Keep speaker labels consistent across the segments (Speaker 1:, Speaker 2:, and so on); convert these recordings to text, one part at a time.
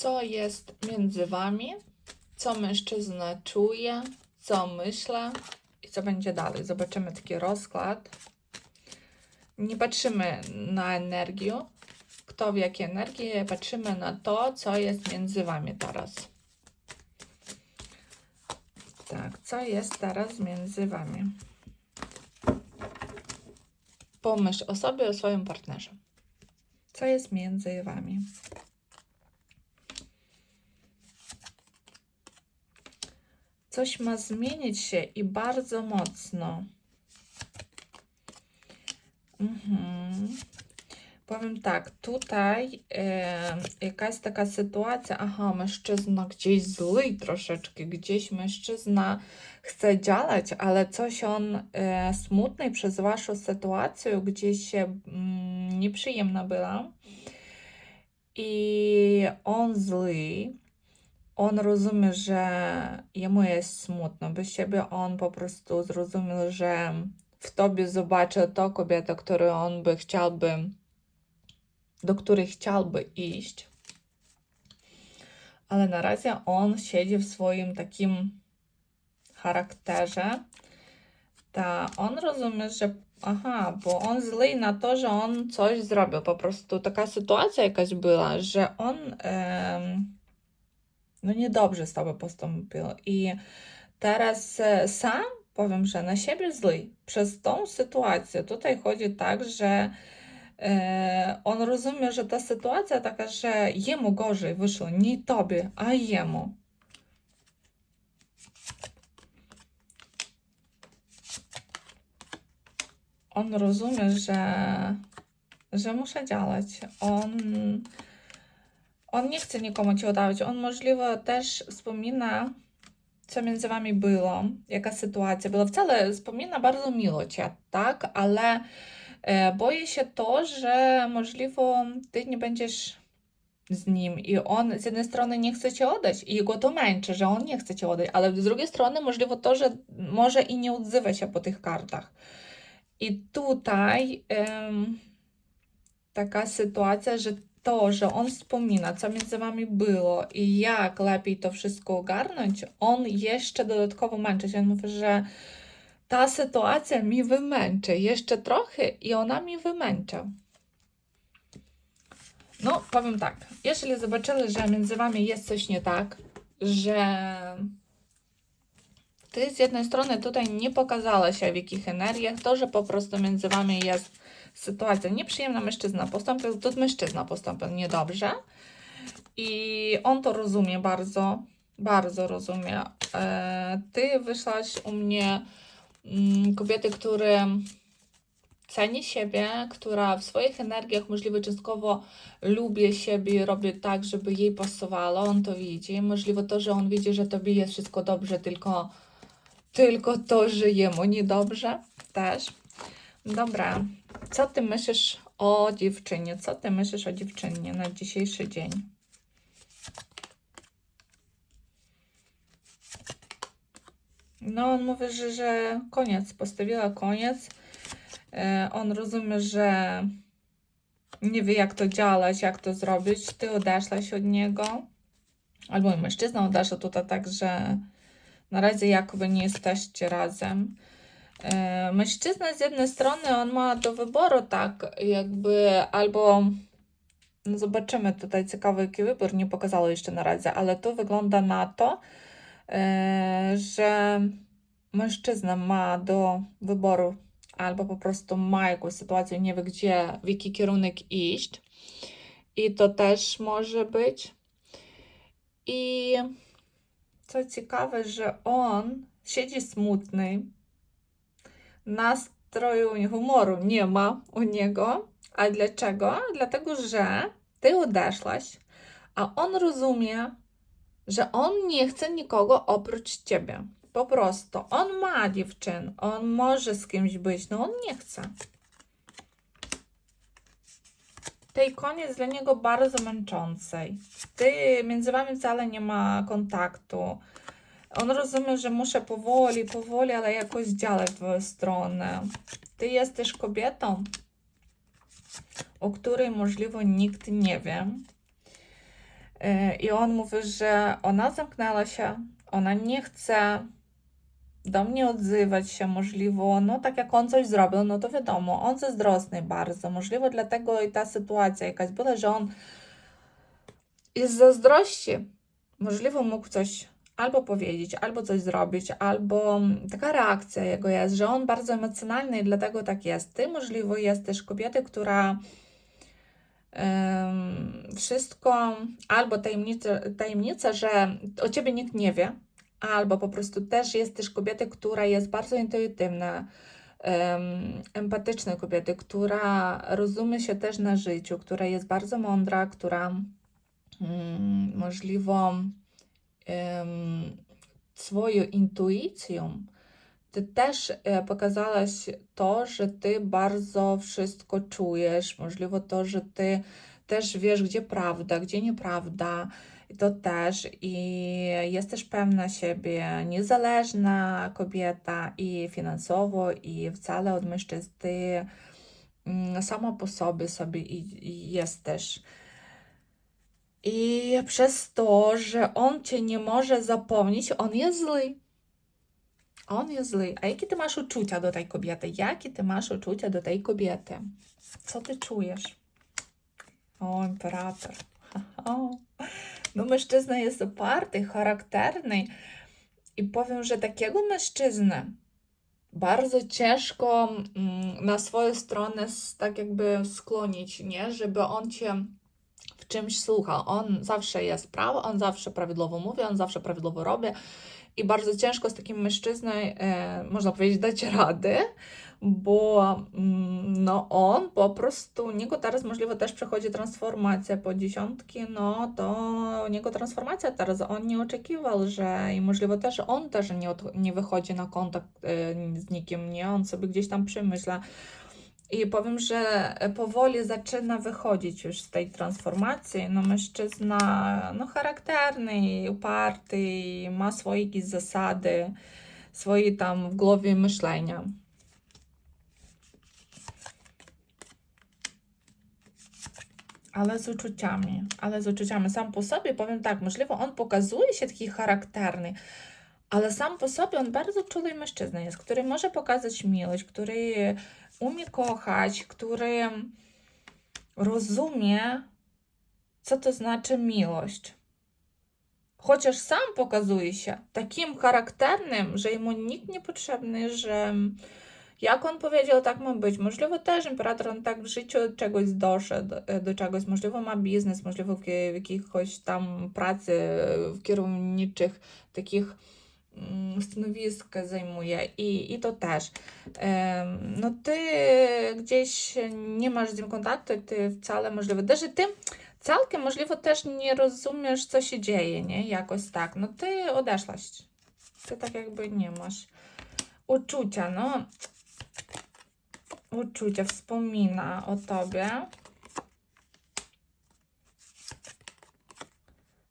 Speaker 1: co jest między wami, co mężczyzna czuje, co myślę i co będzie dalej. Zobaczymy taki rozkład. Nie patrzymy na energię, kto w jakiej energii, patrzymy na to, co jest między wami teraz. Tak, co jest teraz między wami? Pomyśl o sobie, o swoim partnerze. Co jest między wami? Coś ma zmienić się i bardzo mocno. Mhm. Powiem tak, tutaj e, jakaś taka sytuacja, aha, mężczyzna gdzieś zły troszeczkę, gdzieś mężczyzna chce działać, ale coś on e, smutny przez waszą sytuację, gdzieś się mm, nieprzyjemna była i on zły, on rozumie, że jemu jest smutno, bez siebie on po prostu zrozumiał, że w tobie zobaczy to kobietę, którą on by chciałby, do której chciałby iść. Ale na razie on siedzi w swoim takim charakterze. Ta on rozumie, że aha, bo on zły na to, że on coś zrobił. Po prostu taka sytuacja jakaś była, że on em, no niedobrze z tobą postąpił. I teraz e, sam powiem, że na siebie zły przez tą sytuację. Tutaj chodzi tak, że e, on rozumie, że ta sytuacja taka, że jemu gorzej wyszło, nie tobie, a jemu. On rozumie, że, że muszę działać. On, on nie chce nikomu ci oddawać. On możliwe też wspomina, co między wami było, jaka sytuacja była. Wcale wspomina bardzo miło cię, tak? Ale e, boję się to, że możliwe ty nie będziesz z nim i on z jednej strony nie chce cię oddać i go to męczy, że on nie chce cię oddać, ale z drugiej strony możliwe to, że może i nie odzywa się po tych kartach. I tutaj em, taka sytuacja, że to, że on wspomina, co między wami było i jak lepiej to wszystko ogarnąć, on jeszcze dodatkowo męczy się. On mówi, że ta sytuacja mi wymęczy jeszcze trochę i ona mi wymęcza. No, powiem tak, jeżeli zobaczyli, że między wami jest coś nie tak, że ty z jednej strony tutaj nie pokazała się w jakich energiach, to, że po prostu między wami jest sytuacja nieprzyjemna, mężczyzna postąpił, to mężczyzna postąpił niedobrze i on to rozumie bardzo, bardzo rozumie. E, ty wyszłaś u mnie mm, kobiety, które ceni siebie, która w swoich energiach możliwe częstkowo lubi siebie, robi tak, żeby jej pasowało, on to widzi. Możliwe to, że on widzi, że tobie jest wszystko dobrze, tylko, tylko to, że jemu niedobrze też. Dobra, co ty myślisz o dziewczynie? Co ty myślisz o dziewczynie na dzisiejszy dzień? No, on mówi, że, że koniec, postawiła koniec. E, on rozumie, że nie wie, jak to działać, jak to zrobić. Ty odeszłaś od niego. Albo mężczyzna odeszł tutaj tak, że na razie jakoby nie jesteście razem. E, Mężczyzna z jednej strony on ma do wyboru tak jakby albo no zobaczymy tutaj ciekawy jaki wybór, nie pokazało jeszcze na razie, ale tu wygląda na to, e, że mężczyzna ma do wyboru albo po prostu ma jakąś sytuację, nie wie gdzie, w jaki kierunek iść i to też może być. I co ciekawe, że on siedzi smutny, nastroju, humoru nie ma u niego. A dlaczego? Dlatego, że ty odeszłaś, a on rozumie, że on nie chce nikogo oprócz ciebie. Po prostu. On ma dziewczyn, on może z kimś być, no on nie chce. Tej koniec dla niego bardzo męczącej. Ty, między wami wcale nie ma kontaktu. On rozumie, że muszę powoli, powoli, ale jakoś działać w twoją stronę. Ty jesteś kobietą, o której możliwe nikt nie wie. E, I on mówi, że ona zamknęła się, ona nie chce do mnie odzywać się, możliwe, no tak jak on coś zrobił, no to wiadomo, on zazdrosny bardzo, możliwe dlatego i ta sytuacja jakaś była, że on z zazdrości, możliwe mógł coś albo powiedzieć, albo coś zrobić, albo taka reakcja jego jest, że on bardzo emocjonalny i dlatego tak jest. Ty możliwe jesteś kobietą, która em, wszystko, albo tajemnica, tajemnica, że o ciebie nikt nie wie, albo po prostu też jesteś kobietą, która jest bardzo intuitywna, em, empatyczna kobieta, która rozumie się też na życiu, która jest bardzo mądra, która mm, możliwe em, swoją intuicją ty też e, pokazałaś to, że ty bardzo wszystko czujesz, możliwe to, że ty też wiesz, gdzie prawda, gdzie nieprawda, to też, i jesteś pewna siebie, niezależna kobieta i finansowo, i wcale od mężczyzn, ty mm, sama po sobie sobie jesteś. I przez to, że on cię nie może zapomnieć, on jest zły. On jest zły. A jakie ty masz uczucia do tej kobiety? Jakie ty masz uczucia do tej kobiety? Co ty czujesz? O, imperator. No, mężczyzna jest oparty, charakterny. I powiem, że takiego mężczyznę bardzo ciężko mm, na swoją stronę tak jakby skłonić, nie? Żeby on cię w czymś słuchał. On zawsze jest prawy, on zawsze prawidłowo mówi, on zawsze prawidłowo robi. I bardzo ciężko z takim mężczyzną, e, można powiedzieć, dać radę, bo mm, no on po prostu, u niego teraz możliwe też przechodzi transformacja po dziesiątki, no to u niego transformacja teraz, on nie oczekiwał, że i możliwe też on też nie, od, nie wychodzi na kontakt e, z nikim, nie, on sobie gdzieś tam przemyśla. I powiem, że powoli zaczyna wychodzić już z tej transformacji. No mężczyzna no, charakterny, uparty, ma swoje jakieś zasady, swoje tam w głowie myślenia. Ale z uczuciami, ale z uczuciami. Sam po sobie powiem tak, możliwe on pokazuje się taki charakterny, ale sam po sobie on bardzo czuły mężczyzna jest, który może pokazać miłość, który umie kochać, który rozumie, co to znaczy miłość. Chociaż sam pokazuje się takim charakternym, że jemu nikt nie potrzebny, że jak on powiedział, tak ma być. Możliwe też imperator on tak w życiu czegoś doszedł, e, do czegoś. Możliwe ma biznes, możliwe w jakichś tam pracy w kierowniczych takich stanowisk zajmuje i, i to też. No ty gdzieś nie masz z nim kontaktu, ty wcale możliwe, też ty całkiem możliwe też nie rozumiesz, co się dzieje, nie? Jakoś tak. No ty odeszłaś. Ty tak jakby nie masz uczucia, no. Uczucia, wspomina o tobie.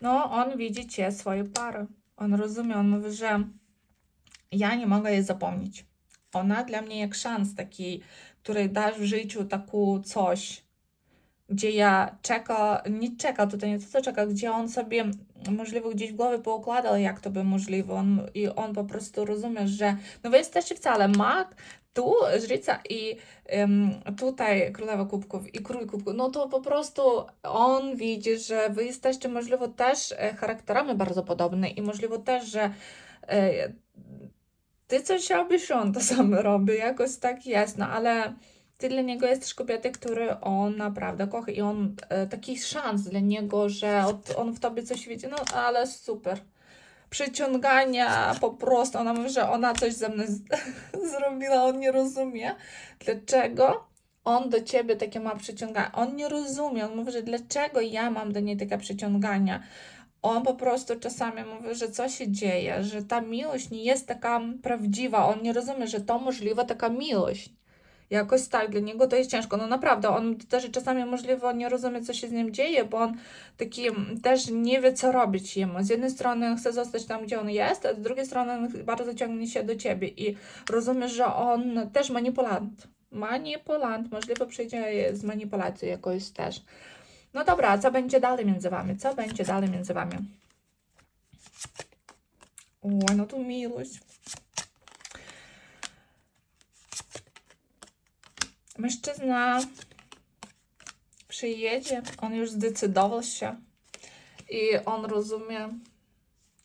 Speaker 1: No, on widzi cię, swoje pary. On rozumie, on mówi, że ja nie mogę jej zapomnieć. Ona dla mnie jak szans taki, który dasz w życiu taką coś, gdzie ja czeka, nie czeka tutaj, nie to co czeka, gdzie on sobie możliwe gdzieś w głowie poukładał, jak to by możliwe. On, I on po prostu rozumie, że no wy jesteście wcale mag, tu żrica i em, tutaj królowa kubków i król kubków, no to po prostu on widzi, że wy jesteście możliwe też e, charakterami bardzo podobne i możliwe też, że e, ty coś robisz, on to samo robi, jakoś tak jest, no ale ty dla niego jesteś kobietą, który on naprawdę kocha i on e, taki szans dla niego, że on w tobie coś widzi, no ale super. Przyciągania po prostu, ona mówi, że ona coś ze mną zrobiła, on nie rozumie, dlaczego on do ciebie takie ma przyciąganie. On nie rozumie, on mówi, że dlaczego ja mam do niej takie przyciągania. On po prostu czasami mówi, że co się dzieje, że ta miłość nie jest taka prawdziwa. On nie rozumie, że to możliwa taka miłość. Jakoś tak, dla niego to jest ciężko. No naprawdę, on też czasami możliwe nie rozumie, co się z nim dzieje, bo on taki mm, też nie wie, co robić jemu. Z jednej strony on chce zostać tam, gdzie on jest, a z drugiej strony on bardzo ciągnie się do ciebie i rozumie, że on też manipulant. Manipulant, możliwe przyjdzie z manipulacji jakoś też. No dobra, co będzie dalej między wami? Co będzie dalej między wami? Ой, no tu miłość. Mężczyzna przyjedzie, on już zdecydował się i on rozumie,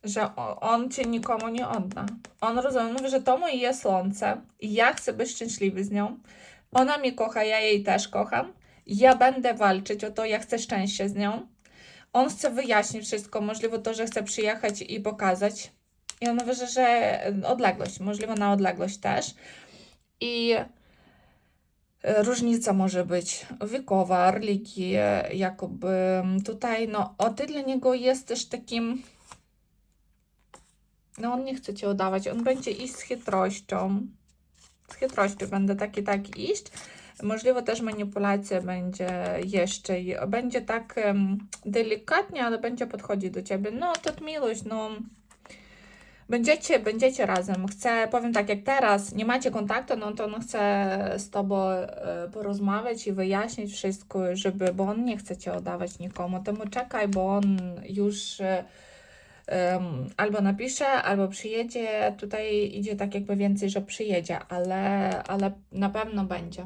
Speaker 1: że on cię nikomu nie odda. On rozumie, mówi, że to moje słońce i ja chcę być szczęśliwy z nią. Ona mnie kocha, ja jej też kocham. Ja będę walczyć o to, ja chcę szczęścia z nią. On chce wyjaśnić wszystko, możliwe to, że chce przyjechać i pokazać. I on mówi, że, odległość, możliwe na odległość też. I różnica może być wiekowa, religii, jakoby tutaj, no, o ty dla niego jesteś takim, no on nie chce cię oddawać, on będzie iść z chytrością, z chytrością będę tak i tak iść, możliwe też manipulacja będzie jeszcze, będzie tak delikatnie, ale będzie podchodzić do ciebie, no, to miłość, no, Będziecie, będziecie razem. Chcę, powiem tak, jak teraz nie macie kontaktu, no to on chce z tobą e, porozmawiać i wyjaśnić wszystko, żeby, bo on nie chce cię oddawać nikomu. Temu czekaj, bo on już em, albo napisze, albo przyjedzie. Tutaj idzie tak jakby więcej, że przyjedzie, ale, ale na pewno będzie.